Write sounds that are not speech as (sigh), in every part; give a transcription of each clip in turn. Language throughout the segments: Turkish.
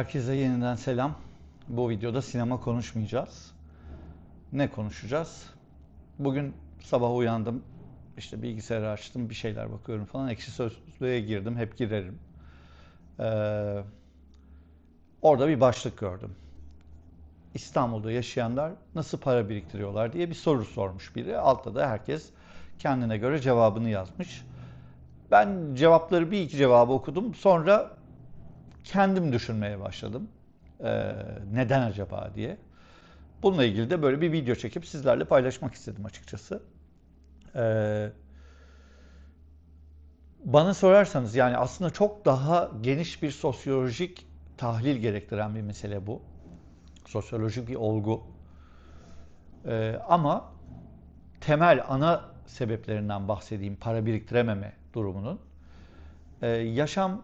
Herkese yeniden selam. Bu videoda sinema konuşmayacağız. Ne konuşacağız? Bugün sabah uyandım. İşte bilgisayarı açtım, bir şeyler bakıyorum falan. Ekşi Sözlüğe girdim, hep girerim. Ee, orada bir başlık gördüm. İstanbul'da yaşayanlar nasıl para biriktiriyorlar diye bir soru sormuş biri. Altta da herkes kendine göre cevabını yazmış. Ben cevapları bir iki cevabı okudum. Sonra kendim düşünmeye başladım. Ee, neden acaba diye. Bununla ilgili de böyle bir video çekip sizlerle paylaşmak istedim açıkçası. Ee, bana sorarsanız yani aslında çok daha geniş bir sosyolojik tahlil gerektiren bir mesele bu. Sosyolojik bir olgu. Ee, ama temel ana sebeplerinden bahsedeyim para biriktirememe durumunun. Ee, yaşam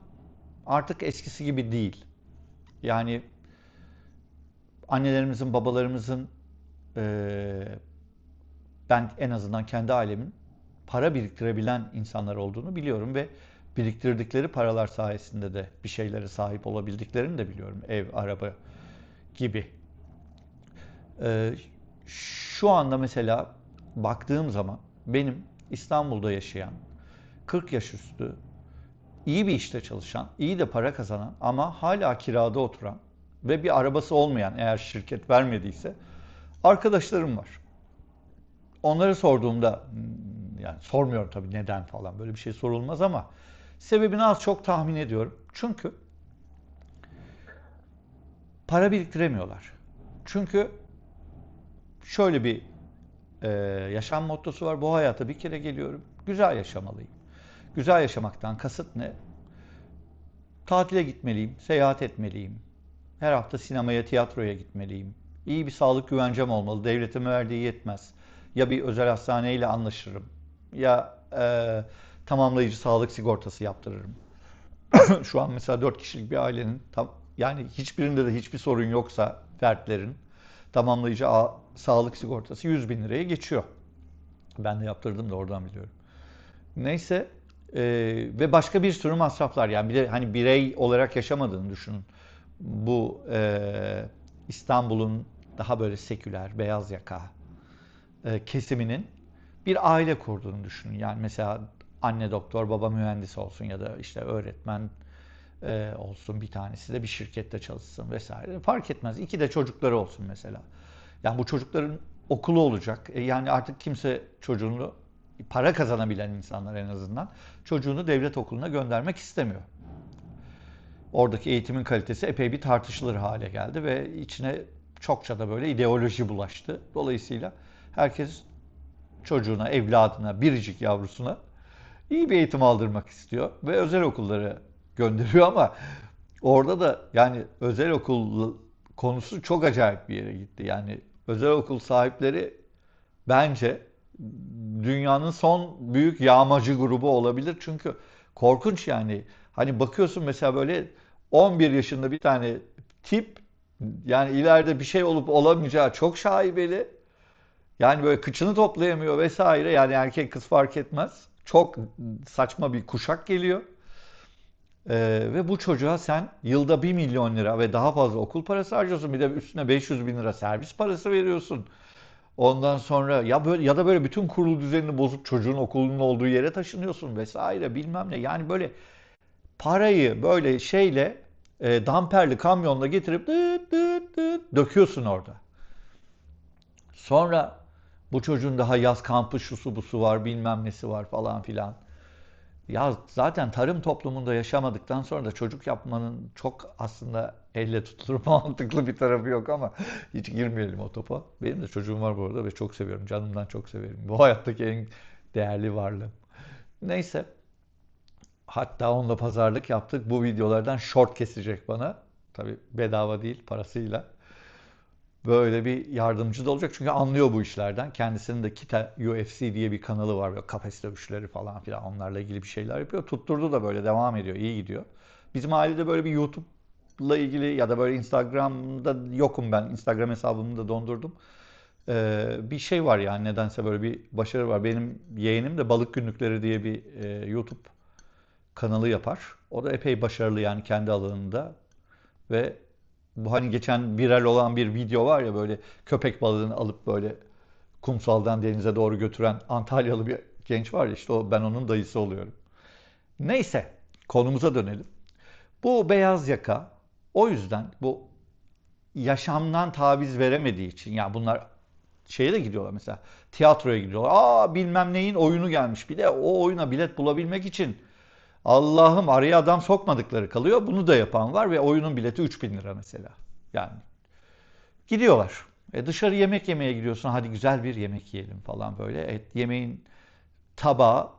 artık eskisi gibi değil. Yani annelerimizin, babalarımızın e, ben en azından kendi ailemin para biriktirebilen insanlar olduğunu biliyorum ve biriktirdikleri paralar sayesinde de bir şeylere sahip olabildiklerini de biliyorum. Ev, araba gibi. Ee, şu anda mesela baktığım zaman benim İstanbul'da yaşayan 40 yaş üstü iyi bir işte çalışan, iyi de para kazanan ama hala kirada oturan ve bir arabası olmayan eğer şirket vermediyse arkadaşlarım var. Onları sorduğumda hmm, yani sormuyorum tabii neden falan böyle bir şey sorulmaz ama sebebini az çok tahmin ediyorum. Çünkü para biriktiremiyorlar. Çünkü şöyle bir e, yaşam mottosu var. Bu hayata bir kere geliyorum. Güzel yaşamalıyım. Güzel yaşamaktan kasıt ne? Tatile gitmeliyim, seyahat etmeliyim. Her hafta sinemaya, tiyatroya gitmeliyim. İyi bir sağlık güvencem olmalı. Devletin verdiği yetmez. Ya bir özel hastaneyle anlaşırım. Ya e, tamamlayıcı sağlık sigortası yaptırırım. (clears throat) Şu an mesela 4 kişilik bir ailenin tam, yani hiçbirinde de hiçbir sorun yoksa fertlerin tamamlayıcı a, sağlık sigortası 100 bin liraya geçiyor. Ben de yaptırdım da oradan biliyorum. Neyse e, ve başka bir sürü masraflar yani bir de hani birey olarak yaşamadığını düşünün. Bu e, İstanbul'un daha böyle seküler, beyaz yaka e, kesiminin bir aile kurduğunu düşünün. Yani mesela anne doktor, baba mühendis olsun ya da işte öğretmen e, olsun bir tanesi de bir şirkette çalışsın vesaire. Fark etmez. İki de çocukları olsun mesela. Yani bu çocukların okulu olacak. E, yani artık kimse çocuğunu para kazanabilen insanlar en azından çocuğunu devlet okuluna göndermek istemiyor. Oradaki eğitimin kalitesi epey bir tartışılır hale geldi ve içine çokça da böyle ideoloji bulaştı. Dolayısıyla herkes çocuğuna, evladına, biricik yavrusuna iyi bir eğitim aldırmak istiyor ve özel okulları gönderiyor ama orada da yani özel okul konusu çok acayip bir yere gitti. Yani özel okul sahipleri bence dünyanın son büyük yağmacı grubu olabilir. Çünkü korkunç yani. Hani bakıyorsun mesela böyle 11 yaşında bir tane tip yani ileride bir şey olup olamayacağı çok şaibeli. Yani böyle kıçını toplayamıyor vesaire. Yani erkek kız fark etmez. Çok saçma bir kuşak geliyor. Ee, ve bu çocuğa sen yılda 1 milyon lira ve daha fazla okul parası harcıyorsun. Bir de üstüne 500 bin lira servis parası veriyorsun. Ondan sonra ya böyle ya da böyle bütün kurulu düzenini bozup çocuğun okulunun olduğu yere taşınıyorsun vesaire bilmem ne. Yani böyle parayı böyle şeyle e, damperli kamyonla getirip dıt dıt dıt döküyorsun orada. Sonra bu çocuğun daha yaz kampı şusu busu var bilmem nesi var falan filan. Ya zaten tarım toplumunda yaşamadıktan sonra da çocuk yapmanın çok aslında elle tutulur (laughs) mantıklı bir tarafı yok ama hiç girmeyelim o topa. Benim de çocuğum var bu arada ve çok seviyorum. Canımdan çok severim. Bu hayattaki en değerli varlığım. Neyse. Hatta onunla pazarlık yaptık. Bu videolardan short kesecek bana. Tabi bedava değil parasıyla böyle bir yardımcı da olacak. Çünkü anlıyor bu işlerden. Kendisinin de Kita UFC diye bir kanalı var. Böyle kafes dövüşleri falan filan onlarla ilgili bir şeyler yapıyor. Tutturdu da böyle devam ediyor. iyi gidiyor. Bizim ailede böyle bir YouTube'la ilgili ya da böyle Instagram'da yokum ben. Instagram hesabımı da dondurdum. Ee, bir şey var yani nedense böyle bir başarı var. Benim yeğenim de Balık Günlükleri diye bir e, YouTube kanalı yapar. O da epey başarılı yani kendi alanında ve Bu hani geçen viral olan bir video var ya böyle köpek balığını alıp böyle kumsaldan denize doğru götüren Antalyalı bir genç var ya işte o ben onun dayısı oluyorum. Neyse konumuza dönelim. Bu beyaz yaka o yüzden bu yaşamdan taviz veremediği için ya bunlar şeye de gidiyorlar mesela tiyatroya gidiyorlar. Aa bilmem neyin oyunu gelmiş. Bir de o oyuna bilet bulabilmek için Allah'ım araya adam sokmadıkları kalıyor. Bunu da yapan var ve oyunun bileti 3000 lira mesela. Yani gidiyorlar. E dışarı yemek yemeye gidiyorsun. Hadi güzel bir yemek yiyelim falan böyle. Et yemeğin tabağı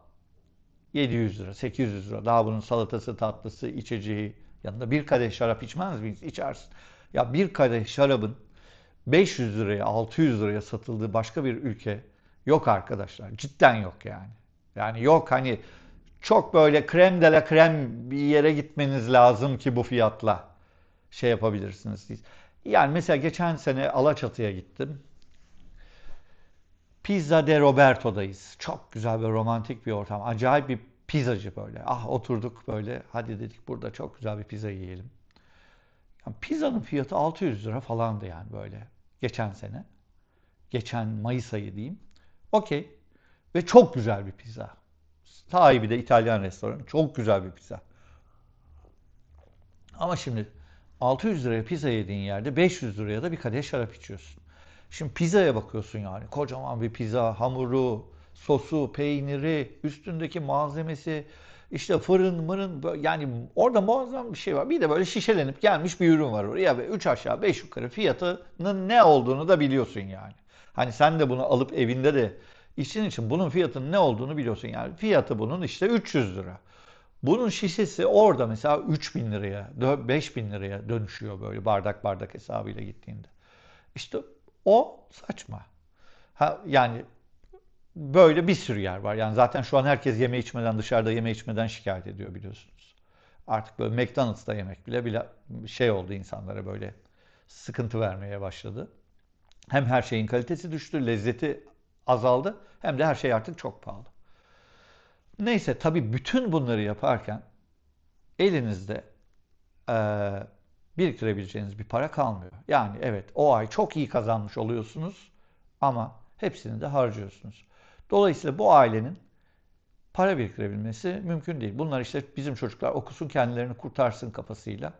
700 lira, 800 lira. Daha bunun salatası, tatlısı, içeceği. Yanında bir kadeh şarap içmez miyiz? İçersin. Ya bir kadeh şarabın 500 liraya, 600 liraya satıldığı başka bir ülke yok arkadaşlar. Cidden yok yani. Yani yok hani çok böyle krem de la krem bir yere gitmeniz lazım ki bu fiyatla şey yapabilirsiniz. Yani mesela geçen sene Alaçatı'ya gittim. Pizza de Roberto'dayız. Çok güzel ve romantik bir ortam. Acayip bir pizzacı böyle. Ah oturduk böyle. Hadi dedik burada çok güzel bir pizza yiyelim. Yani pizzanın fiyatı 600 lira falandı yani böyle. Geçen sene. Geçen Mayıs ayı diyeyim. Okey. Ve çok güzel bir pizza. Sahibi de İtalyan restoranı. Çok güzel bir pizza. Ama şimdi 600 liraya pizza yediğin yerde 500 liraya da bir kadeh şarap içiyorsun. Şimdi pizzaya bakıyorsun yani. Kocaman bir pizza, hamuru, sosu, peyniri, üstündeki malzemesi, işte fırın mırın yani orada muazzam bir şey var. Bir de böyle şişelenip gelmiş bir ürün var oraya ve 3 aşağı 5 yukarı fiyatının ne olduğunu da biliyorsun yani. Hani sen de bunu alıp evinde de için için bunun fiyatının ne olduğunu biliyorsun yani. Fiyatı bunun işte 300 lira. Bunun şişesi orada mesela 3000 liraya, 5000 liraya dönüşüyor böyle bardak bardak hesabıyla gittiğinde. İşte o saçma. Ha, yani böyle bir sürü yer var. Yani zaten şu an herkes yeme içmeden dışarıda yeme içmeden şikayet ediyor biliyorsunuz. Artık böyle McDonald's'ta yemek bile bile şey oldu insanlara böyle sıkıntı vermeye başladı. Hem her şeyin kalitesi düştü, lezzeti azaldı hem de her şey artık çok pahalı. Neyse tabii bütün bunları yaparken elinizde e, biriktirebileceğiniz bir para kalmıyor. Yani evet o ay çok iyi kazanmış oluyorsunuz ama hepsini de harcıyorsunuz. Dolayısıyla bu ailenin para biriktirebilmesi mümkün değil. Bunlar işte bizim çocuklar okusun kendilerini kurtarsın kafasıyla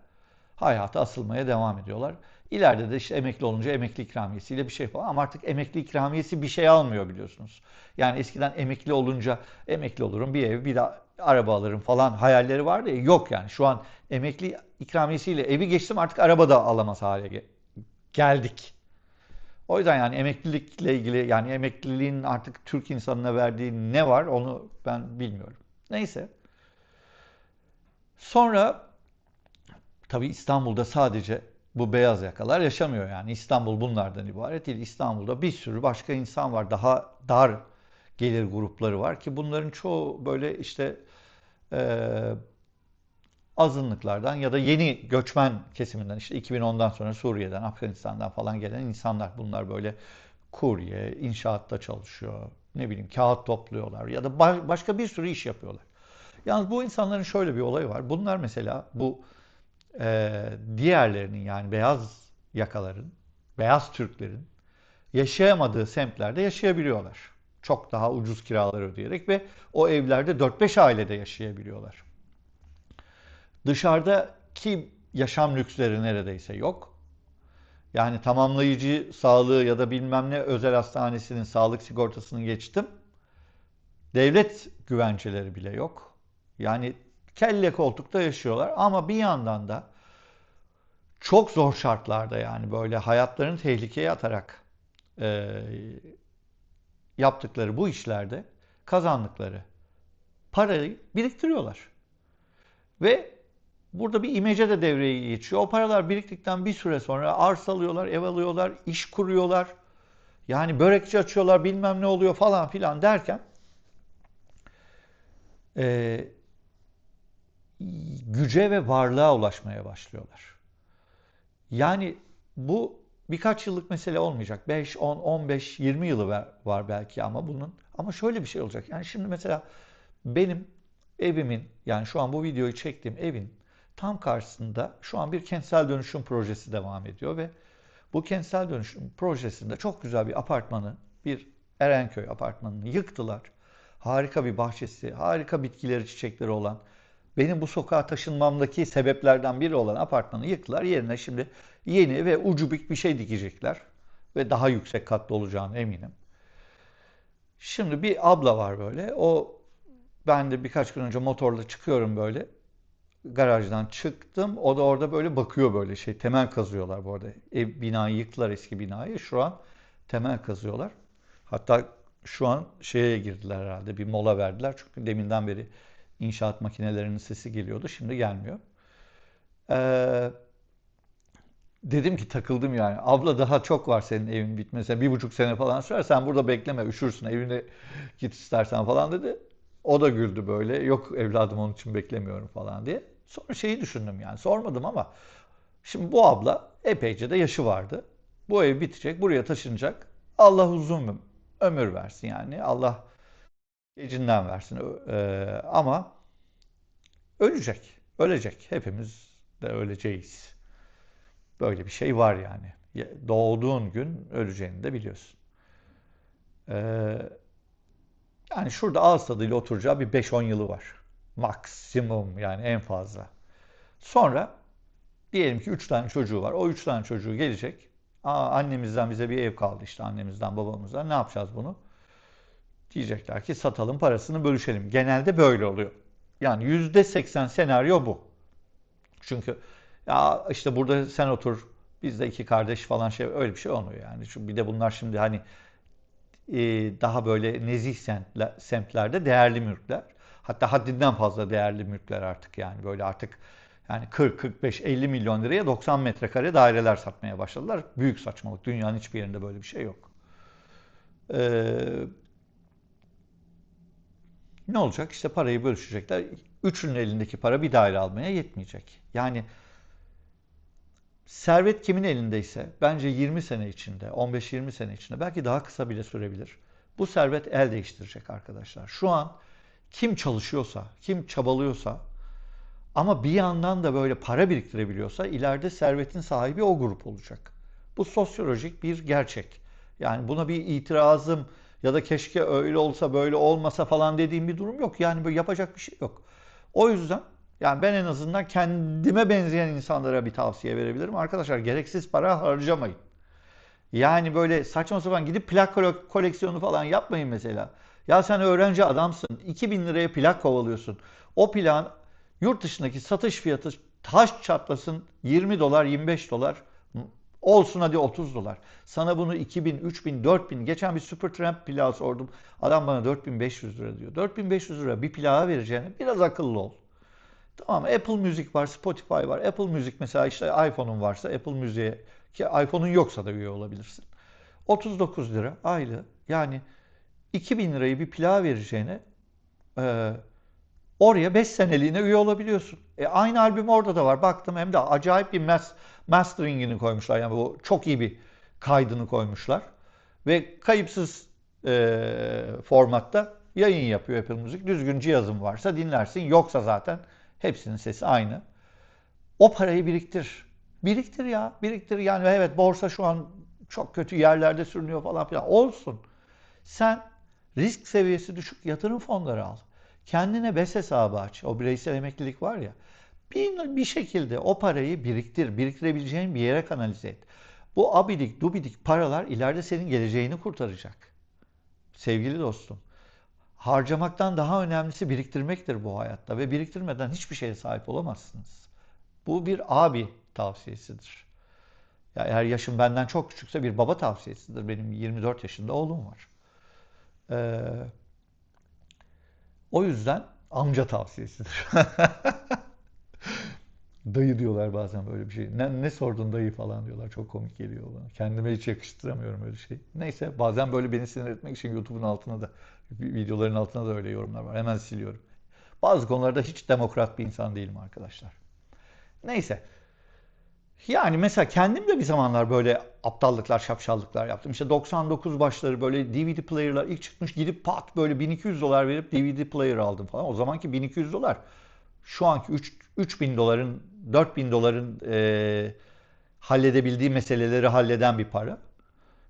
hayata asılmaya devam ediyorlar. İleride de işte emekli olunca emekli ikramiyesiyle bir şey falan ama artık emekli ikramiyesi bir şey almıyor biliyorsunuz. Yani eskiden emekli olunca emekli olurum bir ev bir de araba alırım falan hayalleri vardı ya yok yani şu an emekli ikramiyesiyle evi geçtim artık araba da alamaz hale geldik. O yüzden yani emeklilikle ilgili yani emekliliğin artık Türk insanına verdiği ne var onu ben bilmiyorum. Neyse. Sonra tabii İstanbul'da sadece bu beyaz yakalar yaşamıyor yani. İstanbul bunlardan ibaret değil. İstanbul'da bir sürü başka insan var. Daha dar gelir grupları var ki bunların çoğu böyle işte e, azınlıklardan ya da yeni göçmen kesiminden işte 2010'dan sonra Suriye'den, Afganistan'dan falan gelen insanlar. Bunlar böyle kurye, inşaatta çalışıyor, ne bileyim kağıt topluyorlar ya da başka bir sürü iş yapıyorlar. Yalnız bu insanların şöyle bir olayı var. Bunlar mesela bu e, diğerlerinin yani beyaz yakaların, beyaz Türklerin yaşayamadığı semtlerde yaşayabiliyorlar. Çok daha ucuz kiralar ödeyerek ve o evlerde 4-5 ailede yaşayabiliyorlar. Dışarıdaki yaşam lüksleri neredeyse yok. Yani tamamlayıcı sağlığı ya da bilmem ne özel hastanesinin sağlık sigortasını geçtim. Devlet güvenceleri bile yok. Yani kelle koltukta yaşıyorlar ama bir yandan da çok zor şartlarda yani böyle hayatlarını tehlikeye atarak e, yaptıkları bu işlerde kazandıkları parayı biriktiriyorlar. Ve burada bir imece de devreye geçiyor. O paralar biriktikten bir süre sonra arsa alıyorlar, ev alıyorlar, iş kuruyorlar. Yani börekçi açıyorlar bilmem ne oluyor falan filan derken e, güce ve varlığa ulaşmaya başlıyorlar. Yani bu birkaç yıllık mesele olmayacak. 5, 10, 15, 20 yılı var belki ama bunun. Ama şöyle bir şey olacak. Yani şimdi mesela benim evimin yani şu an bu videoyu çektiğim evin tam karşısında şu an bir kentsel dönüşüm projesi devam ediyor ve bu kentsel dönüşüm projesinde çok güzel bir apartmanı, bir Erenköy apartmanını yıktılar. Harika bir bahçesi, harika bitkileri, çiçekleri olan, benim bu sokağa taşınmamdaki sebeplerden biri olan apartmanı yıktılar. Yerine şimdi yeni ve ucubik bir şey dikecekler. Ve daha yüksek katlı olacağını eminim. Şimdi bir abla var böyle. O ben de birkaç gün önce motorla çıkıyorum böyle. Garajdan çıktım. O da orada böyle bakıyor böyle şey. Temel kazıyorlar bu arada. Ev binayı yıktılar eski binayı. Şu an temel kazıyorlar. Hatta şu an şeye girdiler herhalde. Bir mola verdiler. Çünkü deminden beri inşaat makinelerinin sesi geliyordu. Şimdi gelmiyor. Ee, dedim ki takıldım yani. Abla daha çok var senin evin bitmesine. Bir buçuk sene falan sürer. Sen burada bekleme üşürsün. Evine git istersen falan dedi. O da güldü böyle. Yok evladım onun için beklemiyorum falan diye. Sonra şeyi düşündüm yani. Sormadım ama şimdi bu abla epeyce de yaşı vardı. Bu ev bitecek. Buraya taşınacak. Allah uzun ömür versin yani. Allah gecinden versin. Ee, ama ölecek. Ölecek. Hepimiz de öleceğiz. Böyle bir şey var yani. Doğduğun gün öleceğini de biliyorsun. Ee, yani şurada ağız tadıyla oturacağı bir 5-10 yılı var. Maksimum yani en fazla. Sonra diyelim ki 3 tane çocuğu var. O 3 tane çocuğu gelecek. Aa, annemizden bize bir ev kaldı işte annemizden babamızdan. Ne yapacağız bunu? Diyecekler ki satalım parasını bölüşelim. Genelde böyle oluyor. Yani %80 senaryo bu. Çünkü ya işte burada sen otur biz de iki kardeş falan şey öyle bir şey olmuyor yani. Çünkü bir de bunlar şimdi hani e, daha böyle nezih semtler, semtlerde değerli mülkler. Hatta haddinden fazla değerli mülkler artık yani böyle artık yani 40, 45, 50 milyon liraya 90 metrekare daireler satmaya başladılar. Büyük saçmalık. Dünyanın hiçbir yerinde böyle bir şey yok. Ee, ne olacak? İşte parayı bölüşecekler. Üçünün elindeki para bir daire almaya yetmeyecek. Yani servet kimin elindeyse bence 20 sene içinde, 15-20 sene içinde belki daha kısa bile sürebilir. Bu servet el değiştirecek arkadaşlar. Şu an kim çalışıyorsa, kim çabalıyorsa ama bir yandan da böyle para biriktirebiliyorsa ileride servetin sahibi o grup olacak. Bu sosyolojik bir gerçek. Yani buna bir itirazım ya da keşke öyle olsa böyle olmasa falan dediğim bir durum yok. Yani böyle yapacak bir şey yok. O yüzden yani ben en azından kendime benzeyen insanlara bir tavsiye verebilirim. Arkadaşlar gereksiz para harcamayın. Yani böyle saçma sapan gidip plak koleksiyonu falan yapmayın mesela. Ya sen öğrenci adamsın. 2000 liraya plak kovalıyorsun. O plağın yurt dışındaki satış fiyatı taş çatlasın 20 dolar 25 dolar olsun hadi 30 dolar. Sana bunu 2000, 3000, 4000 geçen bir Supertramp plağı sordum. Adam bana 4500 lira diyor. 4500 lira bir plağa vereceğine biraz akıllı ol. Tamam Apple Music var, Spotify var. Apple Music mesela işte iPhone'un varsa Apple Music'e ki iPhone'un yoksa da üye olabilirsin. 39 lira aylı. Yani 2000 lirayı bir plağa vereceğine e, oraya 5 seneliğine üye olabiliyorsun. E, aynı albüm orada da var. Baktım hem de acayip bir mas masteringini koymuşlar. Yani bu çok iyi bir kaydını koymuşlar. Ve kayıpsız e, formatta yayın yapıyor Apple Music. Düzgün cihazın varsa dinlersin. Yoksa zaten hepsinin sesi aynı. O parayı biriktir. Biriktir ya. Biriktir. Yani evet borsa şu an çok kötü yerlerde sürünüyor falan filan. Olsun. Sen risk seviyesi düşük yatırım fonları al. Kendine BES hesabı aç. O bireysel emeklilik var ya. Bir, bir şekilde o parayı biriktir. Biriktirebileceğin bir yere kanalize et. Bu abidik dubidik paralar ileride senin geleceğini kurtaracak. Sevgili dostum. Harcamaktan daha önemlisi biriktirmektir bu hayatta ve biriktirmeden hiçbir şeye sahip olamazsınız. Bu bir abi tavsiyesidir. Ya eğer yaşım benden çok küçükse bir baba tavsiyesidir. Benim 24 yaşında oğlum var. Ee, o yüzden amca tavsiyesidir. (laughs) dayı diyorlar bazen böyle bir şey. Ne, ne sordun dayı falan diyorlar. Çok komik geliyor bana. Kendime hiç yakıştıramıyorum öyle şey. Neyse bazen böyle beni sinir etmek için YouTube'un altına da videoların altına da öyle yorumlar var. Hemen siliyorum. Bazı konularda hiç demokrat bir insan değilim arkadaşlar. Neyse. Yani mesela kendim de bir zamanlar böyle aptallıklar, şapşallıklar yaptım. İşte 99 başları böyle DVD player'lar ilk çıkmış gidip pat böyle 1200 dolar verip DVD player aldım falan. O zamanki 1200 dolar şu anki 3 3000 doların, 4000 doların e, halledebildiği meseleleri halleden bir para.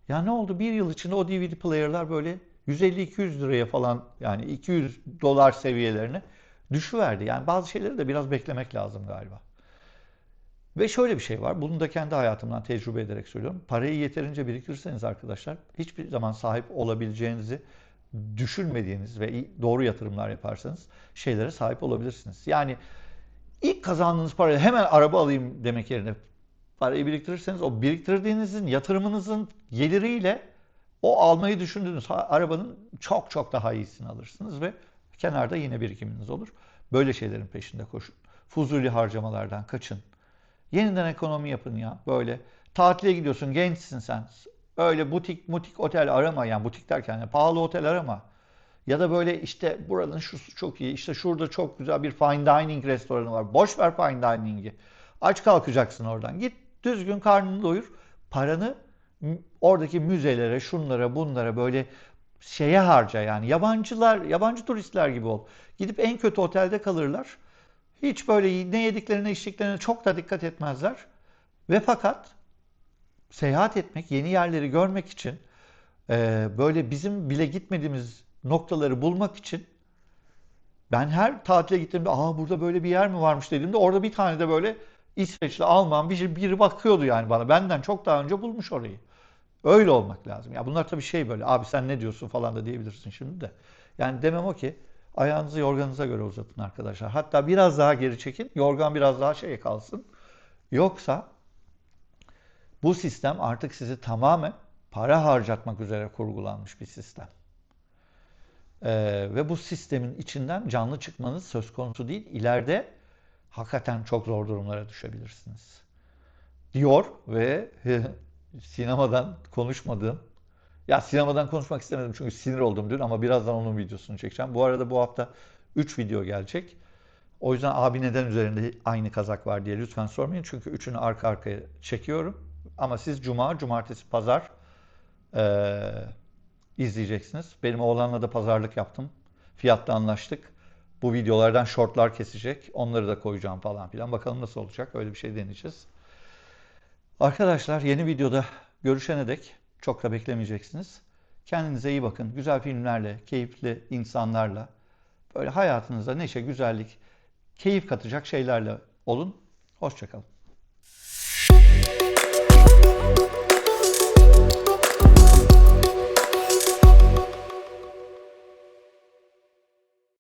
Ya ne oldu? Bir yıl içinde o DVD player'lar böyle 150-200 liraya falan yani 200 dolar seviyelerine düşüverdi. Yani bazı şeyleri de biraz beklemek lazım galiba. Ve şöyle bir şey var. Bunu da kendi hayatımdan tecrübe ederek söylüyorum. Parayı yeterince biriktirirseniz arkadaşlar hiçbir zaman sahip olabileceğinizi düşünmediğiniz ve doğru yatırımlar yaparsanız şeylere sahip olabilirsiniz. Yani ilk kazandığınız parayla hemen araba alayım demek yerine parayı biriktirirseniz o biriktirdiğinizin yatırımınızın geliriyle o almayı düşündüğünüz arabanın çok çok daha iyisini alırsınız ve kenarda yine birikiminiz olur. Böyle şeylerin peşinde koşun. Fuzuli harcamalardan kaçın. Yeniden ekonomi yapın ya. Böyle tatile gidiyorsun, gençsin sen. Öyle butik mutik otel arama yani butik derken yani pahalı otel arama. Ya da böyle işte buranın şusu çok iyi, işte şurada çok güzel bir fine dining restoranı var. Boş ver fine dining'i. Aç kalkacaksın oradan. Git düzgün karnını doyur. Paranı oradaki müzelere, şunlara, bunlara böyle şeye harca yani. Yabancılar, yabancı turistler gibi ol. Gidip en kötü otelde kalırlar. Hiç böyle ne yediklerine, içtiklerine çok da dikkat etmezler. Ve fakat seyahat etmek, yeni yerleri görmek için e, böyle bizim bile gitmediğimiz noktaları bulmak için ben her tatile gittiğimde aa burada böyle bir yer mi varmış dediğimde orada bir tane de böyle İsveçli, Alman bir, biri bakıyordu yani bana. Benden çok daha önce bulmuş orayı. Öyle olmak lazım. Ya bunlar tabii şey böyle abi sen ne diyorsun falan da diyebilirsin şimdi de. Yani demem o ki ayağınızı yorganınıza göre uzatın arkadaşlar. Hatta biraz daha geri çekin. Yorgan biraz daha şey kalsın. Yoksa bu sistem artık sizi tamamen para harcatmak üzere kurgulanmış bir sistem. Ee, ve bu sistemin içinden canlı çıkmanız söz konusu değil. İleride hakikaten çok zor durumlara düşebilirsiniz. Diyor ve (laughs) sinemadan konuşmadığım, ya sinemadan konuşmak istemedim çünkü sinir oldum dün ama birazdan onun videosunu çekeceğim. Bu arada bu hafta 3 video gelecek. O yüzden abi neden üzerinde aynı kazak var diye lütfen sormayın. Çünkü üçünü arka arkaya çekiyorum. Ama siz cuma, cumartesi, pazar eee, izleyeceksiniz. Benim oğlanla da pazarlık yaptım. Fiyatla anlaştık. Bu videolardan shortlar kesecek. Onları da koyacağım falan filan. Bakalım nasıl olacak. Öyle bir şey deneyeceğiz. Arkadaşlar yeni videoda görüşene dek çok da beklemeyeceksiniz. Kendinize iyi bakın. Güzel filmlerle, keyifli insanlarla, böyle hayatınıza neşe, güzellik, keyif katacak şeylerle olun. Hoşçakalın.